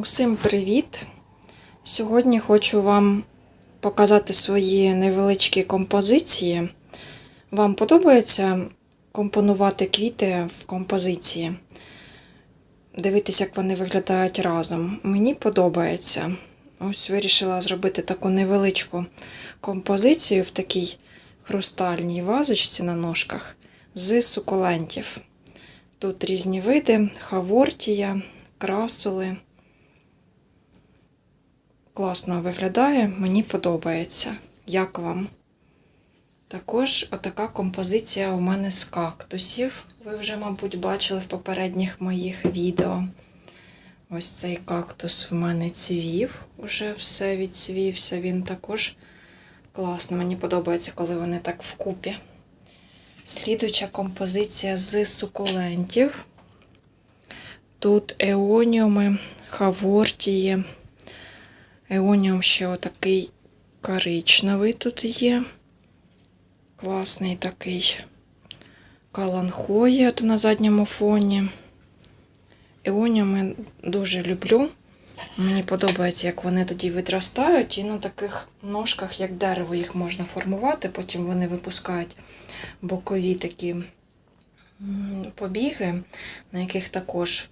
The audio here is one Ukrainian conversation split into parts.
Усім привіт! Сьогодні хочу вам показати свої невеличкі композиції. Вам подобається компонувати квіти в композиції? Дивитися, як вони виглядають разом. Мені подобається. Ось вирішила зробити таку невеличку композицію в такій хрустальній вазочці на ножках з сукулентів. Тут різні види: хавортія, красули. Класно виглядає, мені подобається. Як вам? Також отака композиція у мене з кактусів. Ви вже, мабуть, бачили в попередніх моїх відео. Ось цей кактус в мене цвів, уже все відцвівся. Він також класно. Мені подобається, коли вони так вкупі. Слідуюча композиція з сукулентів. Тут еоніуми, хавортії. Еоніум ще отакий коричневий тут є. Класний такий каланхоє на задньому фоні. Еоніуми дуже люблю. Мені подобається, як вони тоді відростають, і на таких ножках, як дерево, їх можна формувати, потім вони випускають бокові такі побіги, на яких також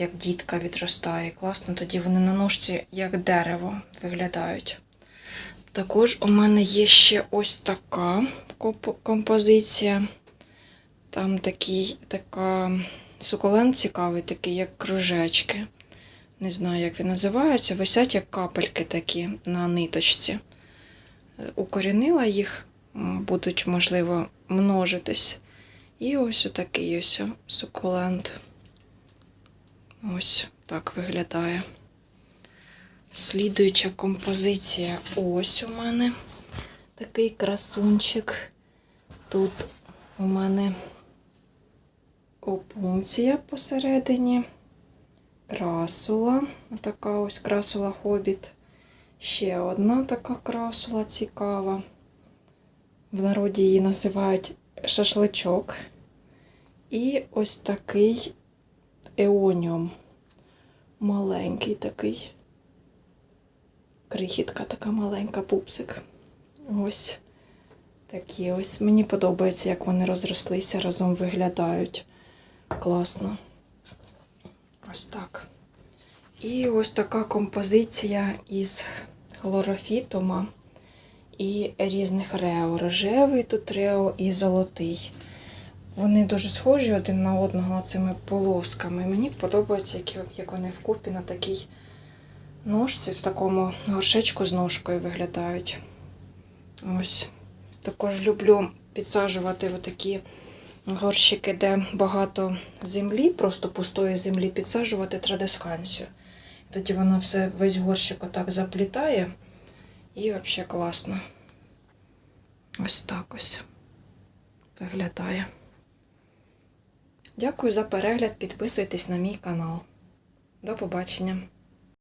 як дітка відростає. Класно, тоді вони на ножці як дерево виглядають. Також у мене є ще ось така композиція. Там такий, така сукулент цікавий, такий, як кружечки. Не знаю, як він називається. Висять як капельки такі на ниточці. Укорінила їх, будуть, можливо, множитись. І ось отакий ось сукулент. Ось так виглядає. Слідуюча композиція ось у мене такий красунчик. Тут у мене опунція посередині, красула, така ось красула хобіт. Ще одна така красула цікава. В народі її називають шашличок. І ось такий еоніум. Маленький такий. Крихітка така маленька пупсик. Ось такі ось. Мені подобається, як вони розрослися, разом виглядають. Класно. Ось так. І ось така композиція із хлорофітома і різних рео. Рожевий тут рео і золотий. Вони дуже схожі один на одного цими полосками. Мені подобається, як, вони вкупі на такій ножці, в такому горшечку з ножкою виглядають. Ось. Також люблю підсаджувати такі горщики, де багато землі, просто пустої землі, підсаджувати традисканцію. Тоді вона все весь горщик отак заплітає. І взагалі класно. Ось так ось виглядає. Дякую за перегляд. Підписуйтесь на мій канал. До побачення!